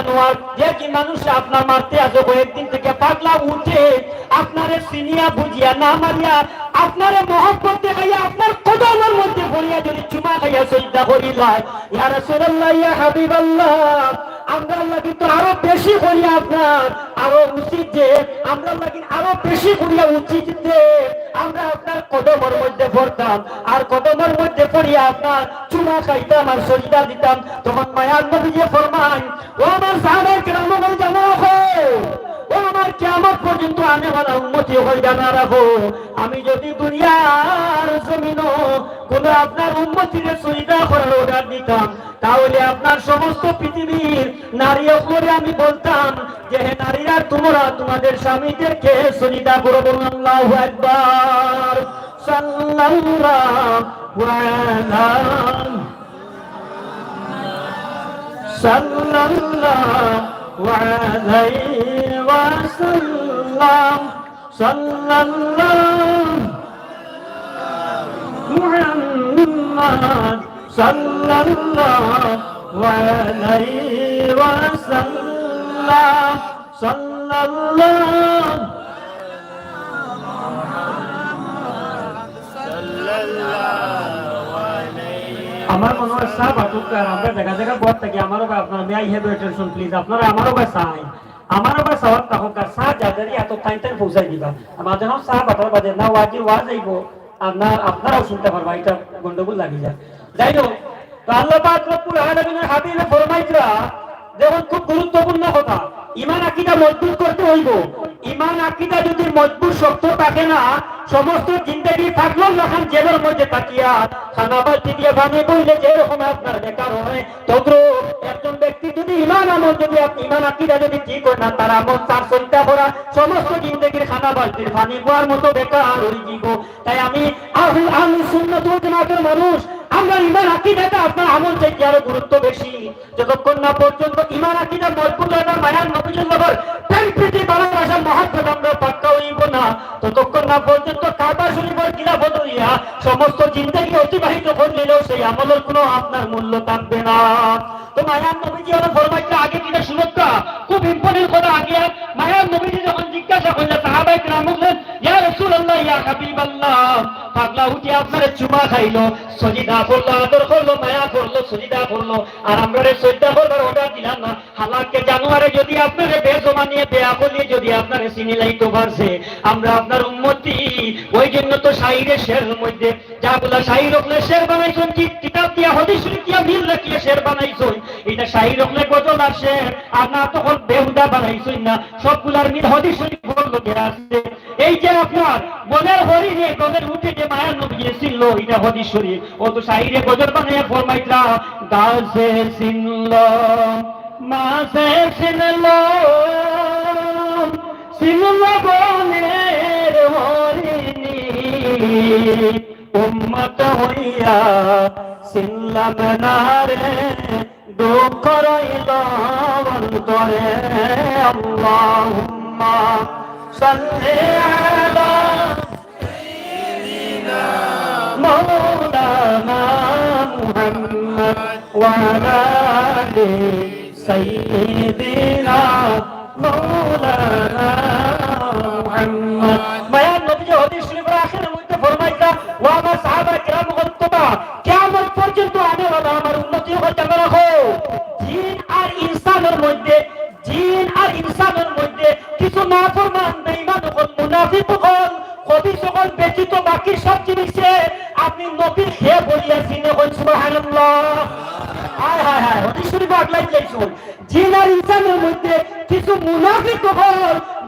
জানোয়ার, যে কি মানুষ আপনার মারতে আসে কয়েকদিন থেকে পাগলা উঠে আপনারে সিনিয়া বুঝিয়া না মারিয়া আপনারে মহব্বত দেখাইয়া আপনার কদমের মধ্যে বলিয়া যদি চুমা খাইয়া সজ্জা করিলায় ইয়া রাসূলুল্লাহ, ইয়া হাবিবাল্লাহ আমরা লাগি তো আরও করিয়া আপনার। আরও উচিত যে আমরা আরও করিয়া উচিত যে আমরা আপনার মধ্যে পড়তাম। আর মধ্যে পড়িয়া আপনার চুমা খাইতাম আর দিতাম। তখন যে ও আমার ও আমার কিয়ামত পর্যন্ত আমি হয়ে জানা আমি যদি দুনিয়ার জমিন কোন আপনার উন্মতির সুবিধা করার অর্ডার দিতাম তাহলে আপনার সমস্ত পৃথিবীর নারী উপরে আমি বলতাম যে হে নারীরা তোমরা তোমাদের স্বামীদেরকে সুবিধা করো বলুন আল্লাহু আকবার সাল্লাল্লাহু আলাইহি صلى الله عليه وسلم صلى الله محمد صلى الله عليه وسلم صلى الله আমার মনে হয় সাহ বাটুকার আমরা দেখা দেখা বর থাকি আমারও ভাই আপনার may I have attention please আপনারা আমারও ভাই চাই আমারও ভাই সাওয়ার তাহকার সাহ যাদের এত টাইম টাইম পৌঁছাই দিবা আমাদের নাম সাহ বাটার বাদে না ওয়াজি ওয়াজ আইব আপনার, আপনারাও শুনতে পারবা এটা গন্ডগোল লাগি যায়। যাই হোক তো আল্লাহ পাক রব্বুল আলামিনের হাবিবে ফরমাইতরা দেখুন, খুব গুরুত্বপূর্ণ কথা। ইমান আকীদা মজবুত করতে হইব। ইমান আকিদা যদি মজবুত শক্ত থাকে না, সমস্ত জিন্দগি থাকলেও যখন জেলের মধ্যে তাকিয়া খানা বালতি দিয়ে পানি বইলে যেরকম আপনার বেকার হয় তদ্রু একজন ব্যক্তি যদি ইমান আমল, যদি আপনি ইমান আকিদা যদি ঠিক হয় না, তার আমল, তার চিন্তা করা, সমস্ত জিন্দগির খানা বালতির পানি বোয়ার মতো বেকার হয়ে যাব তাই আমি আহলু সুন্নাত ওয়াল জামাতের মানুষ, আমরা ইমান আকিদাটা আপনার আমল থেকে আরও গুরুত্ব বেশি। যতক্ষণ না পর্যন্ত ইমান আকিদা মজবুত হয় না, মায়ার নবীজুল্লাহর প্রেম না পর্যন্ত কাবা শরীফের খিলাফত হইয়া সমস্ত জিন্দগি অতিবাহিত করলেও সেই আমলের কোনো আপনার মূল্য থাকবে না। তো আগে কিনা চুমা খাইলো, সজিদা করল আদর করল, মায়া করল, সজিদা করল আর আমরা রে সজিদা করবার অর্ডার দিলাম না। হালাকে জানুয়ারে যদি আপনারে বেজমা নিয়ে বেয়া করলে যদি আপনারে চিনি লাইতো পারছে আমরা আপনার উন্মতি ওই জন্য তো শাহিরে শের মধ্যে, যা বলা শাহি রকলে শের বানাইছেন, কি- কিতাব দিয়া, হদিস দিয়া মিল রাখিয়ে শের বানাইছেন। এটা শাহি রকলে গজল আর শের, আর না তখন বেহুদা বানাইছেন না। সবগুলার মিল হদিস শরীফ বলল যে আছে। এই যে আপনার, মনের হরিণে গজের উঠে যে মায়ার নবী ছিল এটা হদিস শরীফ। ও তো শাহিরে গজল বানাইয়া ফরমাইতরা, গাছে চিনল মাসে চিনল চিনল বনের হরিণী। উম্মত হইয়া চিনলাম না রে, দুঃখ রইল অন্তরে। আল্লাহুম্মা সাল্লি আলা وعلى آل سيدنا مولانا محمد বয়ান নবীজি হাদিস শরীফের আখেরের মধ্যে ফরমাইতা ও আমার সাহাবা কিরাম গন্তবা কিয়ামত পর্যন্ত আমি হলো আমার উন্নতি হয়ে যাবে রাখো জিন আর ইনসানের মধ্যে জিন আর ইনসানের মধ্যে কিছু নাফরমান বেঈমান হল মুনাফিক হল কবি সকল ব্যতীত বাকি সব জিনিসে আপনি নবীর খেয়ে বলিয়া চিনে হল সুবহানাল্লাহ হদিস শরীফ আগলাই যাইছুন জিন আর ইনসানের মধ্যে কিছু মুনাফিক হল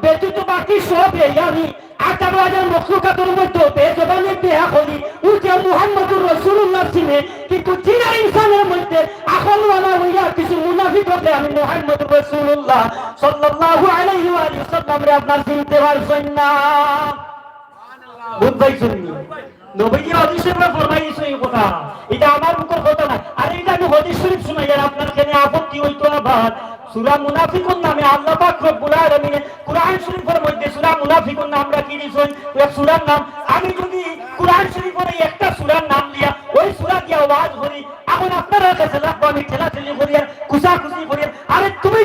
ব্যতীত বাকি সব ইয়ানি আঠারো হাজার মখলুকাতের মধ্যে বেজবানে বেহা করি উঠে মুহাম্মদুর রসুল্লাহ চিনে কিন্তু জিনা ইনসানের মধ্যে আকলওয়ালা হইয়া কিছু মুনাফিক হতে আমি মুহাম্মদুর রসুল্লাহ সাল্লাল্লাহু আলাইহি ওয়া সাল্লাম রে আপনার চিনতে পারছেন না বুঝবাইছেন নি নবীজি হাদিস ফরমাইছে এই কথা। এটা আমার কথা না। এটা আমি শরীফ শুনাই, আর আপনার আপত্তি হইতো আবার মুনাফিকুন নামে আল্লাহ পাক রব্বুল আলামিন কোরআন শরীফের মধ্যে মুনাফিকুন রাখি দিয়েছেন। ওই সূরার নাম, আমি যদি কোরআন শরীফের একটা সূরার নাম দিয়া ওই সূরা দিয়া ওয়াজ করি, এখন আপনারা কাছে লাগবো, আমি করি আর কুসা কুসি করি। আরে তুমি